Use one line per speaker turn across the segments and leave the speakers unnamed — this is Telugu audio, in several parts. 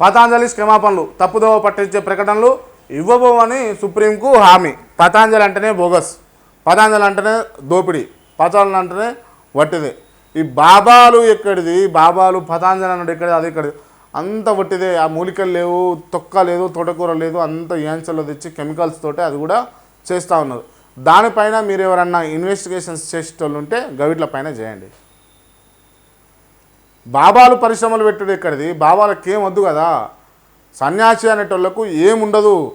పతాంజలి క్షమాపణలు తప్పుదోవ పట్టించే ప్రకటనలు ఇవ్వబోమని సుప్రీంకు హామీ. పతాంజలి అంటేనే బోగస్ పతాంజలి అంటేనే దోపిడీ పతాంజలి అంటేనే వట్టిదే. ఈ బాబాలు ఎక్కడిది? బాబాలు పతాంజలి అన్నాడు ఎక్కడిది? అది ఎక్కడిది? అంత వట్టిదే. ఆ మూలికలు లేవు తొక్క లేదు తోటకూర లేదు అంత యాంచల్లో తెచ్చి కెమికల్స్ తోటి అది కూడా చేస్తూ ఉన్నారు. దానిపైన మీరు ఎవరన్నా ఇన్వెస్టిగేషన్స్ చేసేటోళ్ళు ఉంటే గవిట్ల పైన చేయండి. బాబాలు పరిశ్రమలు పెట్టడం ఎక్కడిది? బాబాలకు ఏం వద్దు కదా? సన్యాసి అనేటోళ్ళకు ఏముండదు.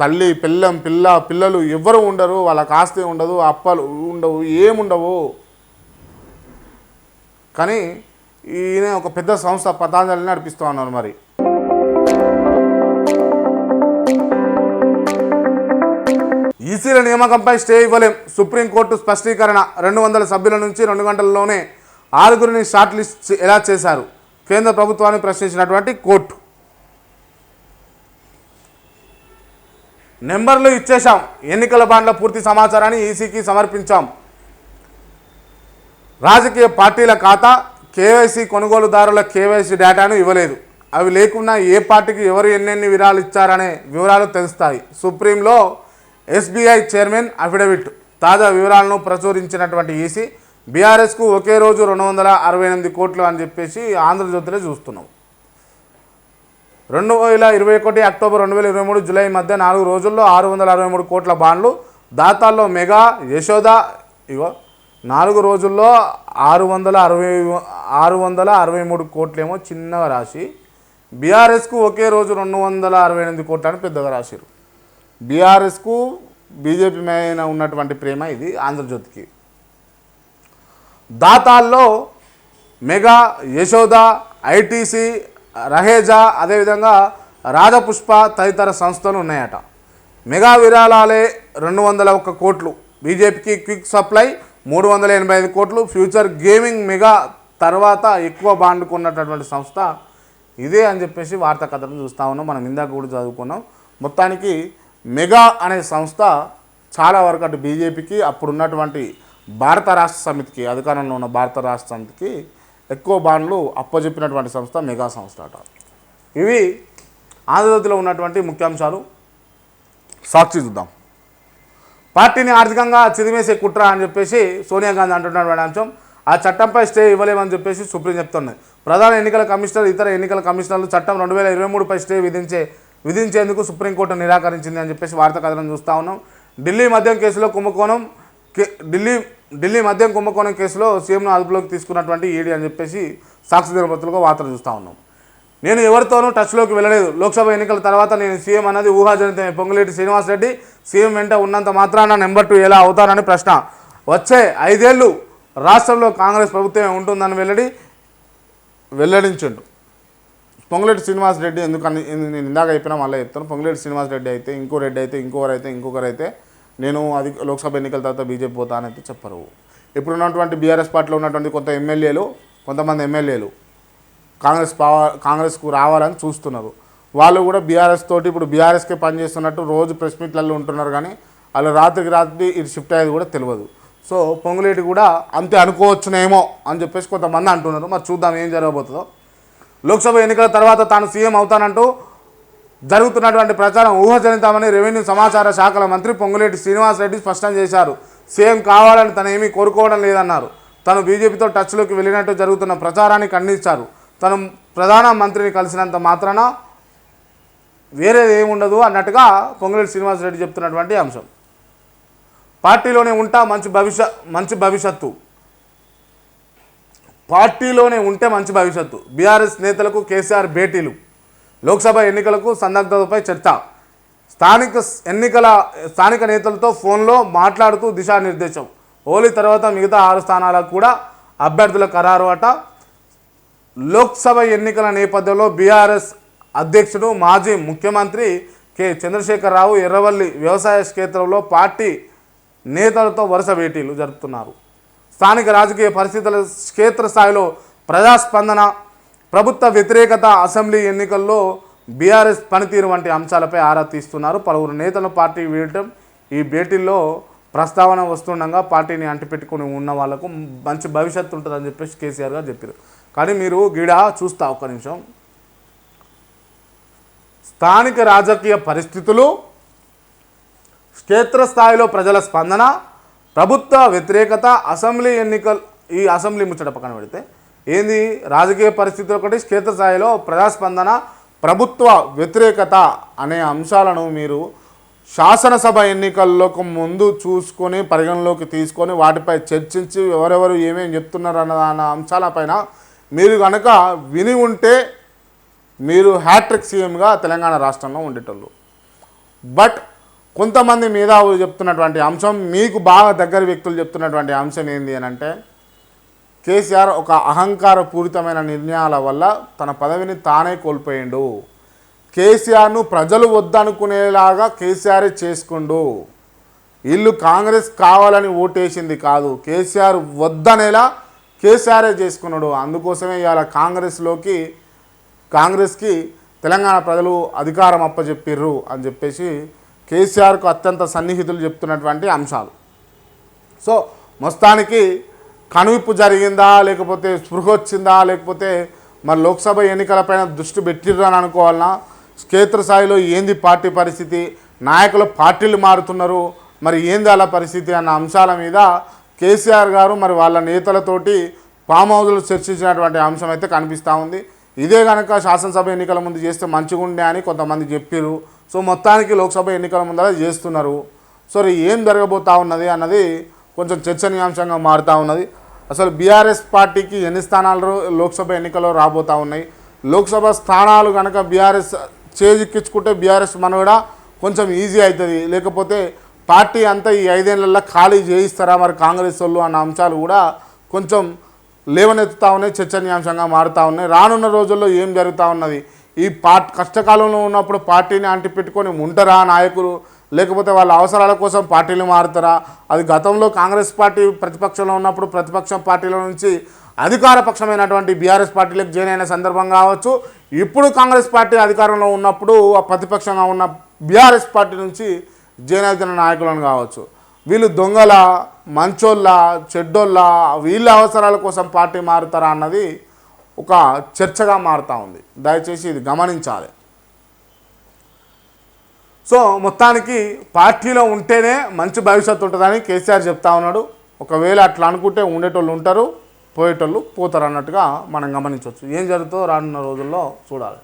తల్లి పిల్లం పిల్ల పిల్లలు ఎవ్వరు ఉండరు. వాళ్ళకి ఆస్తి ఉండదు అప్పలు ఉండవు ఏముండవు. కానీ ఈయన ఒక పెద్ద సంస్థ పతాంజలిని నడిపిస్తూ ఉన్నారు మరి. ఈసీల నియామకంపై స్టే ఇవ్వలేం. సుప్రీంకోర్టు స్పష్టీకరణ రెండు వందల సభ్యుల నుంచి రెండు గంటల్లోనే ఆరుగురిని షార్ట్ లిస్ట్ ఎలా చేశారు? కేంద్ర ప్రభుత్వాన్ని ప్రశ్నించినటువంటి కోర్టు. నెంబర్లు ఇచ్చేశాం. ఎన్నికల బాండ్ల పూర్తి సమాచారాన్ని ఈసీకి సమర్పించాం. రాజకీయ పార్టీల ఖాతా కేవైసీ కొనుగోలుదారుల కేవైసీ డేటాను ఇవ్వలేదు. అవి లేకున్నా ఏ పార్టీకి ఎవరు ఎన్నెన్ని వివరాలు ఇచ్చారనే వివరాలు తెలుస్తాయి. సుప్రీంలో ఎస్బీఐ చైర్మన్ అఫిడవిట్ తాజా వివరాలను ప్రచురించినటువంటి ఈసీ బీఆర్ఎస్కు ఒకే రోజు రెండు వందల అరవై ఎనిమిది కోట్లు అని చెప్పేసి ఆంధ్రజ్యోతిలో చూస్తున్నాం. రెండు వేల ఇరవై ఒకటి అక్టోబర్ రెండు వేల ఇరవై మూడు జూలై మధ్య నాలుగు రోజుల్లో ఆరు వందల అరవై మూడు కోట్ల బాండ్లు దాతాల్లో మెగా యశోద ఇగో నాలుగు రోజుల్లో ఆరు వందల అరవై ఆరు వందల అరవై మూడు కోట్లేమో చిన్నగా రాసి బీఆర్ఎస్కు ఒకే రోజు రెండు వందల అరవై ఎనిమిది కోట్లు అని పెద్దగా రాశారు బీఆర్ఎస్కు బీజేపీ మీద ఉన్నటువంటి ప్రేమ ఇది ఆంధ్రజ్యోతికి. దాతాల్లో మెగా యశోద ఐటీసీ రహేజా అదేవిధంగా రాజపుష్ప తదితర సంస్థలు ఉన్నాయట. మెగా విరాళాలే రెండు వందల ఒక్క కోట్లు. బీజేపీకి క్విక్ సప్లై మూడు వందల ఎనభై ఐదు కోట్లు. ఫ్యూచర్ గేమింగ్ మెగా తర్వాత ఎక్కువ బాండ్ కొన్నటువంటి సంస్థ ఇదే అని చెప్పేసి వార్తా కథను చూస్తా ఉన్నాం. మనం ఇందాక కూడా చదువుకున్నాం. మొత్తానికి మెగా అనే సంస్థ చాలా వరకు అటు బీజేపీకి అప్పుడున్నటువంటి భారత రాష్ట్ర సమితికి అధికారంలో ఉన్న భారత రాష్ట్ర సమితికి ఎక్కువ బాండ్లు అప్పజెప్పినటువంటి సంస్థ మెగా సంస్థ అట. ఇవి ఆంధ్రజ్యోతిలో ఉన్నటువంటి ముఖ్యాంశాలు. సాక్షి చూద్దాం. పార్టీని ఆర్థికంగా చిదిమేసే కుట్ర అని చెప్పేసి సోనియా గాంధీ అంటున్నటువంటి అంశం. ఆ చట్టంపై స్టే ఇవ్వలేమని చెప్పేసి సుప్రీం చెప్తున్నది ప్రధాన ఎన్నికల కమిషనర్ ఇతర ఎన్నికల కమిషనర్లు చట్టం రెండు వేల ఇరవై మూడుపై స్టే విధించే విధించేందుకు సుప్రీంకోర్టు నిరాకరించింది అని చెప్పేసి వార్త కథనం చూస్తూ ఉన్నాం. ఢిల్లీ మద్యం కేసులో కుంభకోణం. ఢిల్లీ ఢిల్లీ మద్యం కుంభకోణం కేసులో సీఎంను అదుపులోకి తీసుకున్నటువంటి ఈడీ అని చెప్పేసి సాక్షి దినపత్రికలో వార్తలు చూస్తూ ఉన్నాం. నేను ఎవరితోనూ టచ్లోకి వెళ్ళలేదు. లోక్సభ ఎన్నికల తర్వాత నేను సీఎం అన్నది ఊహాజనితమే. పొంగులేటి శ్రీనివాసరెడ్డి సీఎం వెంట ఉన్నంత మాత్రాన నెంబర్ టూ ఎలా అవుతానని ప్రశ్న. వచ్చే ఐదేళ్ళు రాష్ట్రంలో కాంగ్రెస్ ప్రభుత్వమే ఉంటుందని వెల్లడి వెల్లడించిండు. పొంగులేటి శ్రీనివాస్ రెడ్డి ఎందుకని నేను ఇందాక చెప్పినా మళ్ళీ చెప్తాను పొంగులేటి శ్రీనివాస్ రెడ్డి అయితే ఇంకో రెడ్డి అయితే ఇంకొకరు అయితే ఇంకొకరు అయితే నేను అది లోక్సభ ఎన్నికల తర్వాత బీజేపీ పోతానైతే చెప్పరు. ఇప్పుడు ఉన్నటువంటి బీఆర్ఎస్ పార్టీలో ఉన్నటువంటి కొంత ఎమ్మెల్యేలు కొంతమంది ఎమ్మెల్యేలు కాంగ్రెస్ పావా కాంగ్రెస్కు రావాలని చూస్తున్నారు. వాళ్ళు కూడా బీఆర్ఎస్ తోటి ఇప్పుడు బీఆర్ఎస్కే పనిచేస్తున్నట్టు రోజు ప్రెస్ మీట్లలో ఉంటున్నారు కానీ వాళ్ళు రాత్రికి రాత్రి ఇది షిఫ్ట్ అయ్యేది కూడా తెలియదు. సో పొంగులేటి కూడా అంతే అనుకోవచ్చునేమో అని చెప్పేసి కొంతమంది అంటున్నారు. మరి చూద్దాం ఏం జరగబోతుందో. లోక్సభ ఎన్నికల తర్వాత తాను సీఎం అవుతానంటూ జరుగుతున్నటువంటి ప్రచారం ఊహజనితమని రెవెన్యూ సమాచార శాఖల మంత్రి పొంగులేటి శ్రీనివాసరెడ్డి స్పష్టం చేశారు. సీఎం కావాలని తను ఏమీ కోరుకోవడం లేదన్నారు. తను బీజేపీతో టచ్లోకి వెళ్ళినట్టు జరుగుతున్న ప్రచారాన్ని ఖండించారు. తను ప్రధాన మంత్రిని కలిసినంత మాత్రాన వేరేది ఏముండదు అన్నట్టుగా పొంగులేటి శ్రీనివాసరెడ్డి చెప్తున్నటువంటి అంశం. పార్టీలోనే ఉంటా మంచి భవిష్య మంచి భవిష్యత్తు. పార్టీలోనే ఉంటే మంచి భవిష్యత్తు. బీఆర్ఎస్ నేతలకు కేసీఆర్ భేటీలు. లోక్సభ ఎన్నికలకు సన్నద్ధతపై చర్చ. స్థానిక ఎన్నికల స్థానిక నేతలతో ఫోన్లో మాట్లాడుతూ దిశానిర్దేశం. హోలీ తర్వాత మిగతా ఆరు స్థానాలకు కూడా అభ్యర్థుల ఖరారు అట లోక్సభ ఎన్నికల నేపథ్యంలో బీఆర్ఎస్ అధ్యక్షుడు మాజీ ముఖ్యమంత్రి కె. చంద్రశేఖరరావు ఎర్రవల్లి వ్యవసాయ క్షేత్రంలో పార్టీ నేతలతో వరుస భేటీలు జరుపుతున్నారు. స్థానిక రాజకీయ పరిస్థితుల క్షేత్రస్థాయిలో ప్రజాస్పందన ప్రభుత్వ వ్యతిరేకత అసెంబ్లీ ఎన్నికల్లో బీఆర్ఎస్ పనితీరు వంటి అంశాలపై ఆరా తీస్తున్నారు. పలువురు నేతలు పార్టీ వీడటం ఈ భేటీల్లో ప్రస్తావన వస్తుండగా పార్టీని అంటిపెట్టుకుని ఉన్న వాళ్ళకు మంచి భవిష్యత్తు ఉంటుందని చెప్పేసి కేసీఆర్ గారు చెప్పారు. కానీ మీరు గీడ చూస్తా ఒక్క నిమిషం. స్థానిక రాజకీయ పరిస్థితులు క్షేత్రస్థాయిలో ప్రజల స్పందన ప్రభుత్వ వ్యతిరేకత అసెంబ్లీ ఎన్నికలు ఈ అసెంబ్లీ ముచ్చట పక్కన పెడితే ఏంది? రాజకీయ పరిస్థితులు ఒకటి క్షేత్రస్థాయిలో ప్రజాస్పందన ప్రభుత్వ వ్యతిరేకత అనే అంశాలను మీరు శాసనసభ ఎన్నికల్లోకి ముందు చూసుకొని పరిగణలోకి తీసుకొని వాటిపై చర్చించి ఎవరెవరు ఏమేమి చెప్తున్నారు అన్న అన్న అంశాలపైన మీరు కనుక విని ఉంటే మీరు హ్యాట్రిక్ సీఎంగా తెలంగాణ రాష్ట్రంలో ఉండేటోళ్ళు. బట్ కొంతమంది మేధావులు చెప్తున్నటువంటి అంశం మీకు బాగా దగ్గర వ్యక్తులు చెప్తున్నటువంటి అంశం ఏంది అని అంటే కేసీఆర్ ఒక అహంకార పూరితమైన నిర్ణయాల వల్ల తన పదవిని తానే కోల్పోయిండు. కేసీఆర్ను ప్రజలు వద్దనుకునేలాగా కేసీఆర్ చేసుకుండు. ఇల్లు కాంగ్రెస్ కావాలని ఓటేసింది కాదు. కేసీఆర్ వద్దనేలా కేసీఆరే చేసుకున్నాడు. అందుకోసమే ఇవాళ కాంగ్రెస్లోకి కాంగ్రెస్కి తెలంగాణ ప్రజలు అధికారం అప్పచెప్పిర్రు అని చెప్పేసి కేసీఆర్కు అత్యంత సన్నిహితులు చెప్తున్నటువంటి అంశాలు. సో మొత్తానికి కనువిప్పు జరిగిందా లేకపోతే స్పృహ వచ్చిందా లేకపోతే మరి లోక్సభ ఎన్నికలపైన దృష్టి పెట్టిర్రు అని అనుకోవాలన్నా క్షేత్రస్థాయిలో ఏంది పార్టీ పరిస్థితి నాయకులు పార్టీలు మారుతున్నారు మరి ఏంది అలా పరిస్థితి అన్న అంశాల మీద కేసీఆర్ గారు మరి వాళ్ళ నేతలతోటి ఫామ్ హౌజ్లు చర్చించినటువంటి అంశం అయితే కనిపిస్తూ ఉంది. ఇదే కనుక శాసనసభ ఎన్నికల ముందు చేస్తే మంచిగుండే అని కొంతమంది చెప్పారు సో మొత్తానికి లోక్సభ ఎన్నికల ముందర చేస్తున్నారు. సో ఏం జరగబోతా ఉన్నది అన్నది కొంచెం చర్చనీయాంశంగా మారుతూ ఉన్నది. అసలు బీఆర్ఎస్ పార్టీకి ఎన్ని స్థానాలు లోక్సభ ఎన్నికల్లో రాబోతూ ఉన్నాయి? లోక్సభ స్థానాలు కనుక బీఆర్ఎస్ చేజిక్కించుకుంటే బీఆర్ఎస్ మనుగడ కొంచెం ఈజీ అవుతుంది లేకపోతే పార్టీ అంతా ఈ ఐదేళ్ళలో ఖాళీ చేయిస్తారా మరి కాంగ్రెస్ వాళ్ళు అన్న అంశాలు కూడా కొంచెం లేవనెత్తుతా ఉన్నాయి చర్చనీయాంశంగా మారుతూ ఉన్నాయి. రానున్న రోజుల్లో ఏం జరుగుతూ ఉన్నది? ఈ పార్ట్ కష్టకాలంలో ఉన్నప్పుడు పార్టీని అంటిపెట్టుకొని ఉంటారా నాయకులు? లేకపోతే వాళ్ళ అవసరాల కోసం పార్టీలు మారుతారా? అది గతంలో కాంగ్రెస్ పార్టీ ప్రతిపక్షంలో ఉన్నప్పుడు ప్రతిపక్షం పార్టీల నుంచి అధికార పక్షమైనటువంటి బీఆర్ఎస్ పార్టీలకు జాయిన్ అయిన సందర్భం కావచ్చు. ఇప్పుడు కాంగ్రెస్ పార్టీ అధికారంలో ఉన్నప్పుడు ఆ ప్రతిపక్షంగా ఉన్న బీఆర్ఎస్ పార్టీ నుంచి జాయిన్ అవుతున్న నాయకులను కావచ్చు. వీళ్ళు దొంగల మంచోళ్ళ చెడ్డోళ్ళ వీళ్ళ అవసరాల కోసం పార్టీ మారుతారా అన్నది ఒక చర్చగా మారుతూ ఉంది. దయచేసి ఇది గమనించాలి. సో మొత్తానికి పార్టీలో ఉంటేనే మంచి భవిష్యత్తు ఉంటుందని కేసీఆర్ చెప్తా ఉన్నాడు. ఒకవేళ అట్లా అనుకుంటే ఉండేటోళ్ళు ఉంటారు పోయేటోళ్ళు పోతారు అన్నట్టుగా మనం గమనించవచ్చు. ఏం జరుగుతుందో రానున్న రోజుల్లో చూడాలి.